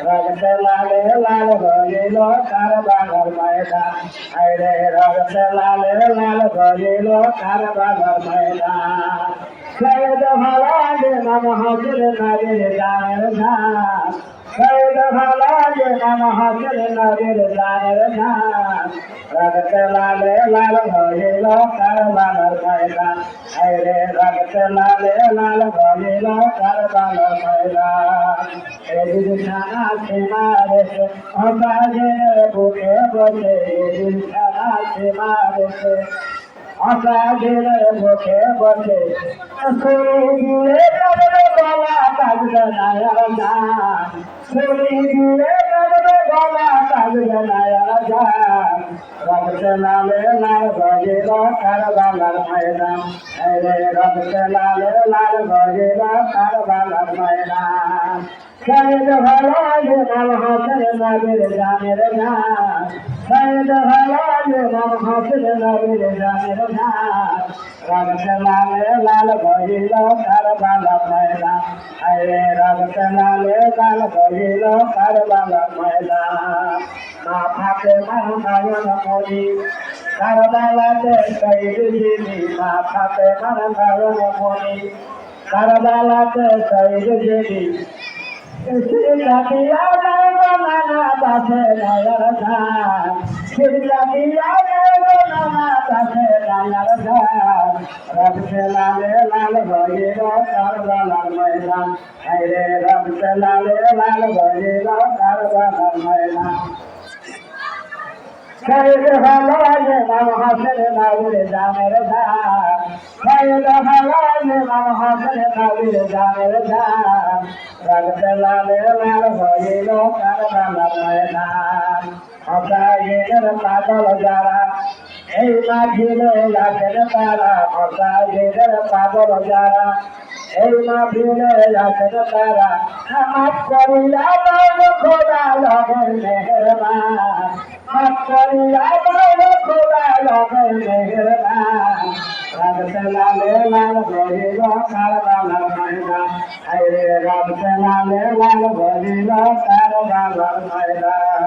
রক্তে লালে লাল হইল কার বাঘর ময়দান আরে রক্তে লালে লাল হইল কার বাঘর ময়দান সৈয়দ ভালাগে নাম হাজির নাগের জানের ধান সৈয়দ ভালাগে নাম হাজির নাগের জানের ধান রক্তে লালে লাল হইল কার বাঘর ময়দান আরে রক্তে লালে লাল হইল কার বাঘর ময়দান অসাধের বুকে বসে সুরি দিয়ে কাঁদবে গলা কাঁদবে নায়ার গান রক্ত লালে লাল গজিল কারবালার ময়দান রে রক্ত লালে লাল গজিল কারবালার ময়দান শহীদ ভালো নাম হাসন নবীর জানের গান শহীদ ভালো নাম হাসন নবীর জানের গান রক্ত লালে লাল গজিল কারবালার ময়দান রে রক্ত লালে লাল গজিল কারবালার ময়দান মা ফাতে মা নয়ন মনি কারবালাতে শহীদ যিনি মা ফাতে মা নয়ন মনি কারবালাতে শহীদ যিনি সিরকাতিয়া দেব নানা পাশে নয়র ধান সিরকাতিয়া দেব নানা পাশে নয়র ধান রক্তে লালে লাল ভজিল কারবালার ময়দান হাইরে রক্তে লালে লাল ভজিল কারবালার ময়দান শহীদ ভালো যে নাম হাসেন নাবির জামের ধান শহীদ ভালো যে নাম হাসেন নাবির জামের ধান রক্ত লালে লাল হইল কারবালার ময়দান অসাইনের পাগল যারা এই মাঝিলে লাখের তারা অসাইনের পাগল যারা। এই মাঝিলে লাখের তারা মাফ করিয়া দাও খোদা লগের মেহরবান। মাফ করিয়া দাও খোদা লগের মেহরবান। রক্ত লালে লাল হইল কারবালার লালে ময়দান